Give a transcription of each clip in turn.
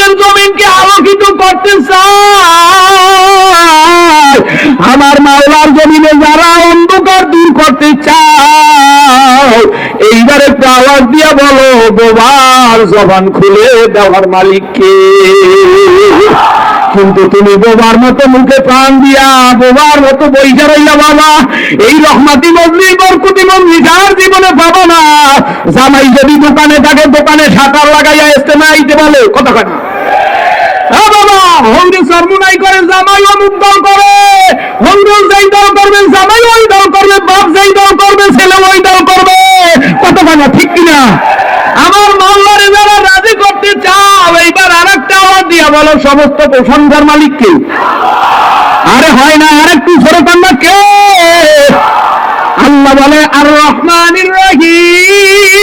আসমানকে জমিনকে আলোকিত করতে চায়। আমার মাওলার জমিনে যারা অন্ধকার দূর করতে চায়, এইবার আওয়াজ দিয়ে বলো, বোবার জবান খুলে দেওয়ার মালিককে। কিন্তু তুমি বোবার মতো মুখে প্রাণ দিয়া, বোবার মতো বইসা রইলা বাবা। এই রহমাতি মজলি বরকুতি মজলি যার জীবনে পাবো না। জামাই যদি দোকানে থাকে, দোকানে সাঁতার লাগাইয়া ইস্তেমা আইতে বলে কথা কথা বাবা হংরে করে জামাই অমুক দল করে। হংরুল দল করবে জামাই ওই দল করবে, বাপ যেই দল করবে ছেলে ওই দল করবে। কত কথা ঠিক কিনা? আমার মাল্লারে যারা রাজি করতে চাও, এইবার আর একটা আওয়াজ দিয়া বলো, সমস্ত প্রশংসার মালিককে আরে হয় না আর একটু কান্না কে? আল্লাহ বলে আর রহমানির রহিম।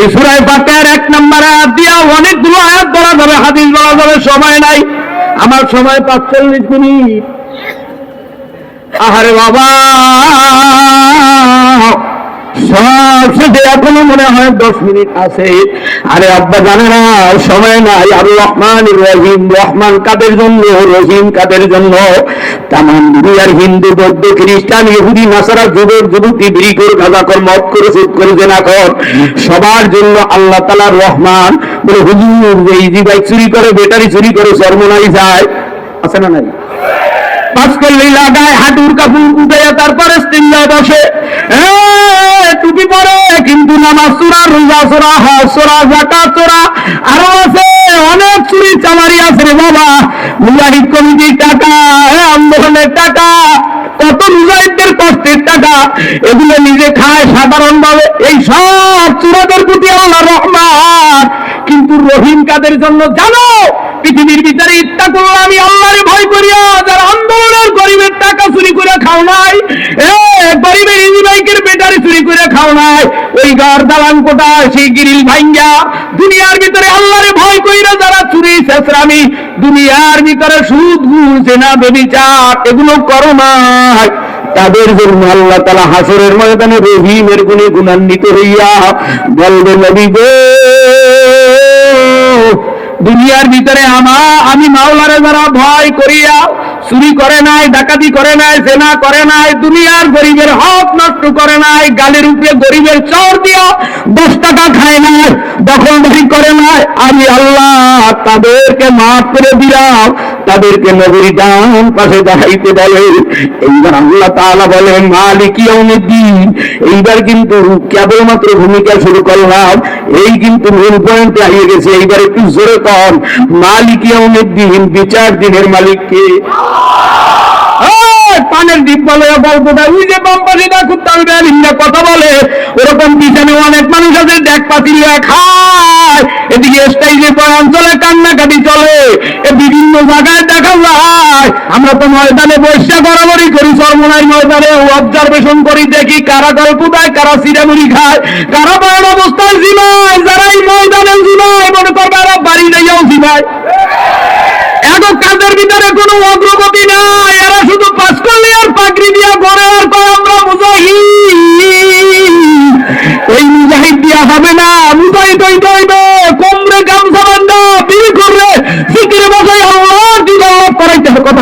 এই সুরায় নম্বর আয়াত দিয়া অনেকগুলো আয়াত বলা যাবে, হাদিস বলা যাবে, সময় নাই। আমার সময় পাঁচচল্লিশ মিনিট। আহারে বাবা! সব এখনও মনে হয় দশ মিনিট আছে। আরে আব্বা জানে না, সময় নাই। আর রহমান রহিম, রহমান কাদের জন্য? রহিম কাদের জন্য? তাম দুনিয়ার হিন্দু, বৌদ্ধ, খ্রিস্টান, ইহুদি, নাসারা, যুবক, যুবতী বিড়ি করে কর করে করে, জেনা কর, সবার জন্য আল্লাহ রহমান হুজুর চুরি করে চুরি করে যায়। আছে না টুপি পরে, কিন্তু চোরা আরও আছে, অনেক চুরি চামারি আছে রে বাবা। মুজাহিদ কমিটির টাকা টাকা এগুলো নিজে খায় সাধারণ ভাবে। এই সব চূড়াদের প্রতি আল্লাহ রহমান। কিন্তু রহিম কাদের জন্য জানো? পৃথিবীর ভিতরে ইচ্ছা করলে আমি আল্লাহরে ভয় করিয়া, যারা আন্দোলনের গরিবের টাকা চুরি করে খাও নাই গরিবের ইজি বাইকের ব্যাটারি চুরি করে খাও নাই, ওই ঘর দালান কোটা সেই গিরিল ভাঙ্গা দুনিয়ার ভিতরে আল্লাহরে ভয় কইরা যারা চুরি শেষরামি, দুনিয়ার ভিতরে সুদ, ঘুষ, জেনা, বেবিচার, এগুলো করো নাই। তাদের জন্য? আল্লাহ তালা হাসরের ময়দানে রহিমের গুণে গুণান্বিত হইয়া বলবে, নবী গো, দুনিয়ার ভিতরে আমা, আমি মাওলারে যারা ভয় করিয়া চুরি করে নাই, ডাকাতি করে নাই সেনা করে নাই, দুনিয়ার গরিবের হক নষ্ট করে নাই, গালের উপরে গরিবের চর দিয়া দশ টাকা খায় নাই দখলদারি করে নাই, আমি আল্লাহ তাদেরকে মাফ করে দিলাম। তাদেরকে নগরী ডান পাশে দেখাইতে বলে। এইবার আল্লাহ তাআলা বলে মালিক এইবার কিন্তু কেবলমাত্র ভূমিকা শুরু করলাম। এই কিন্তু মূল পয়েন্টে হারিয়ে গেছে। এইবার একটু জোরে কম মালিক দিন বিচার দিনের মালিককে। পানের বলে গল্পটা, ওই যে বাম্পাসি না খুব কথা বলে, ওরকম পিছনে অনেক মানুষ আছে, দেখ পাতিলিয়া খায় এদিকে স্টাইলে অঞ্চলে কান্নাকাটি চলে। এ বিভিন্ন জায়গায় দেখা যায়, আমরা তো ময়দানে বৈশা গড়াগড়ি করি, সর্বনাই ময়দানে অবজারভেশন করি, দেখি কারা গল্প দেয়, কারা সিরামুড়ি খায়, কারা বাড়ান অবস্থায় জিমায় যারা এই ময়দানে জিমায়, মনে করবে এরা বাড়ি যাইয়াও জিমায়। এত কাজের ভিতরে কোনো অগ্রগতি নাই, এরা শুধু পাস করলে